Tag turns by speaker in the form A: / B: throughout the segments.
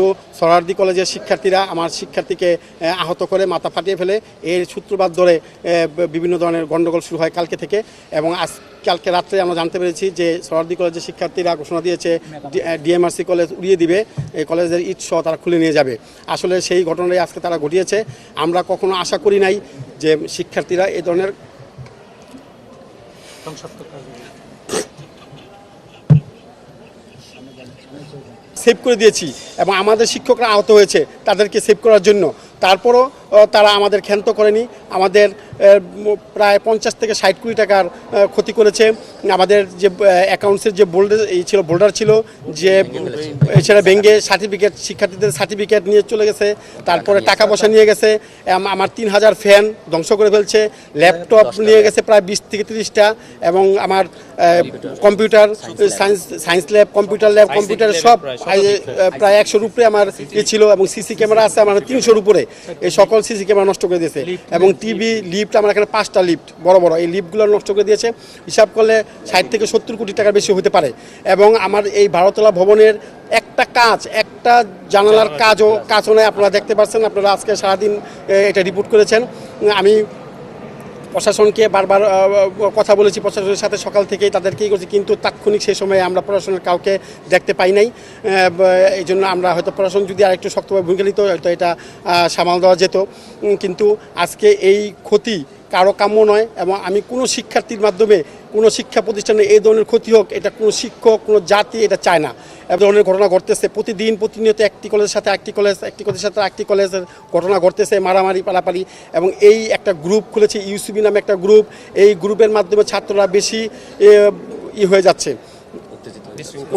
A: কিন্তু সরারদি কলেজের শিক্ষার্থীরা আমার শিক্ষার্থীকে আহত করে মাথা ফাটিয়ে ফেলে, এর সূত্রপাত ধরে বিভিন্ন ধরনের গণ্ডগোল শুরু হয় কালকে থেকে এবং আজ, কালকে রাত্রে আমরা জানতে পেরেছি যে সরারদি কলেজের শিক্ষার্থীরা ঘোষণা দিয়েছে ডিএমআরসি কলেজ উড়িয়ে দিবে এই কলেজের ইট সহ তারা খুলে নিয়ে যাবে। আসলে সেই ঘটনাই আজকে তারা ঘটিয়েছে। আমরা কখনো আশা করি নাই যে শিক্ষার্থীরা এ ধরনের সেভ করে দিয়েছি এবং আমাদের শিক্ষকরা আহত হয়েছে তাদেরকে সেভ করার জন্য। তারপরও তারা আমাদের ক্ষান্ত করেনি। আমাদের প্রায় পঞ্চাশ থেকে ষাট কোটি টাকার ক্ষতি করেছে। আমাদের যে অ্যাকাউন্টসের যে বোল্ডার এই ছিল বোল্ডার ছিল যে সেটা ভেঙে সার্টিফিকেট শিক্ষার্থীদের সার্টিফিকেট নিয়ে চলে গেছে। তারপরে টাকা পয়সা নিয়ে গেছে। আমার তিন হাজার ফ্যান ধ্বংস করে ফেলছে। ল্যাপটপ নিয়ে গেছে প্রায় বিশ থেকে তিরিশটা এবং আমার computer science science lab computer lab computer সব প্রায় একশোর উপরে আমার ছিল এবং সিসি ক্যামেরা আছে আমার তিনশোর উপরে। এই সকল সিসি ক্যামেরা নষ্ট করে দিয়েছে। এবং টিভি লিফ্ট আমার এখানে পাঁচটা লিফট বড় বড়। এই লিফ্টগুলো নষ্ট করে দিয়েছে। হিসাব করলে ষাট থেকে সত্তর কোটি টাকার বেশি হতে পারে। এবং আমার এই ভারতলা ভবনের একটা কাজ একটা জানালার কাজও কাজও নয় আপনারা দেখতে পাচ্ছেন আপনারা আজকে সারাদিন এটা রিপোর্ট করেছেন। আমি প্রশাসনকে বারবার কথা বলেছি প্রশাসনের সাথে সকাল থেকেই তাদেরকেই করছি, কিন্তু তাৎক্ষণিক সেই সময়ে আমরা প্রশাসনের কাউকে দেখতে পাই নাই। এই জন্য আমরা হয়তো প্রশাসন যদি আরেকটু শক্তভাবে ভূমিকা নিত, হয়তো এটা সামাল দেওয়া যেত। কিন্তু আজকে এই ক্ষতি কারও কাম্য নয় এবং আমি কোনো শিক্ষার্থীর মাধ্যমে কোনো শিক্ষা প্রতিষ্ঠানে এই ধরনের ক্ষতি হোক এটা কোনো শিক্ষক কোনো জাতি এটা চায় না। এ ধরনের ঘটনা ঘটতেছে। প্রতিদিন প্রতিনিয়ত একটি কলেজের সাথে একটি কলেজ একটি কলেজের সাথে একটি কলেজের ঘটনা ঘটতেছে মারামারি পালাপালি। এবং এই একটা গ্রুপ খুলেছে ইউসিবি নামে একটা গ্রুপ। এই গ্রুপের মাধ্যমে ছাত্ররা বেশি ই হয়ে যাচ্ছে।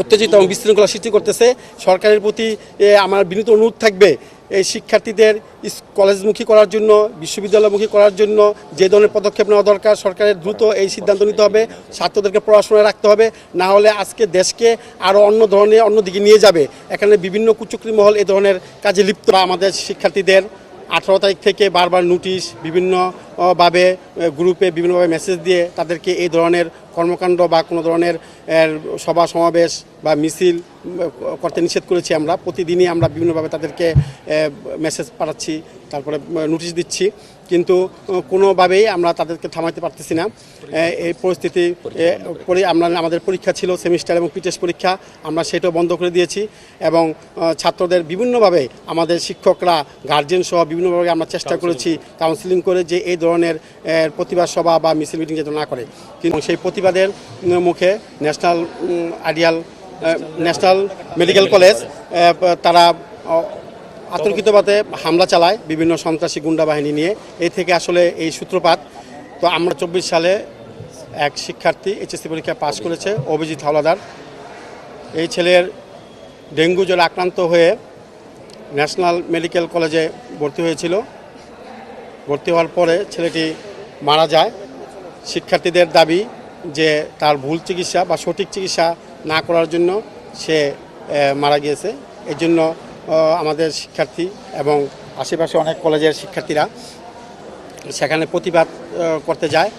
A: উত্তেজিত। এবং বিশৃঙ্খলা সৃষ্টি করতেছে। সরকারের প্রতি আমার বিনীত অনুরোধ থাকবে এই শিক্ষার্থীদের কলেজমুখী করার জন্য, বিশ্ববিদ্যালয়মুখী করার জন্য যে ধরনের পদক্ষেপ নেওয়া দরকার, সরকারের দ্রুত এই সিদ্ধান্ত নিতে হবে। ছাত্রদেরকে পড়াশোনায় রাখতে হবে। না হলে আজকে দেশকে আরও অন্য ধরনের, অন্য দিকে নিয়ে যাবে। এখানে বিভিন্ন কুচুকরি মহল এ ধরনের কাজে লিপ্ত। আমাদের শিক্ষার্থীদের আঠারো তারিখ থেকে বারবার নোটিশ, বিভিন্ন ভাবে গ্রুপে বিভিন্নভাবে মেসেজ দিয়ে তাদেরকে এই ধরনের কর্মকাণ্ড বা কোনো ধরনের সভা সমাবেশ বা মিছিল করতে নিষেধ করেছি আমরা। প্রতিদিনই আমরা বিভিন্নভাবে তাদেরকে মেসেজ পাঠাচ্ছি তারপরে নোটিশ দিচ্ছি। কিন্তু কোনোভাবেই আমরা তাদেরকে থামাতে পারতেছি না। এই পরিস্থিতি আমরা আমাদের পরীক্ষা ছিল সেমিস্টার এবং পিটেস্ট পরীক্ষা। আমরা সেটাও বন্ধ করে দিয়েছি এবং ছাত্রদের বিভিন্নভাবে আমাদের শিক্ষকরা গার্জেন সহ বিভিন্নভাবে আমরা চেষ্টা করেছি কাউন্সিলিং করে যে এই ধরনের প্রতিবাদ সভা বা মিছিল মিটিং যেন না করে। কিন্তু সেই প্রতিবাদের মুখে national ideal national medical college তারা আতঙ্কিতভাবে হামলা চালায় বিভিন্ন সন্ত্রাসী গুন্ডা বাহিনী নিয়ে। এই থেকে আসলে এই সূত্রপাত, তো আমরা চব্বিশ সালে এক শিক্ষার্থী এইচএসসি পরীক্ষা পাশ করেছে, অভিজিৎ হাওলাদার। এই ছেলের ডেঙ্গু জ্বরে আক্রান্ত হয়ে ন্যাশনাল মেডিকেল কলেজে ভর্তি হয়েছিল। ভর্তি হওয়ার পরে ছেলেটি মারা যায়। শিক্ষার্থীদের দাবি যে তার ভুল চিকিৎসা বা সঠিক চিকিৎসা না করার জন্য সে মারা গিয়েছে। এর জন্য আমাদের শিক্ষার্থী এবং আশেপাশে অনেক কলেজের শিক্ষার্থীরা সেখানে প্রতিবাদ করতে যায়।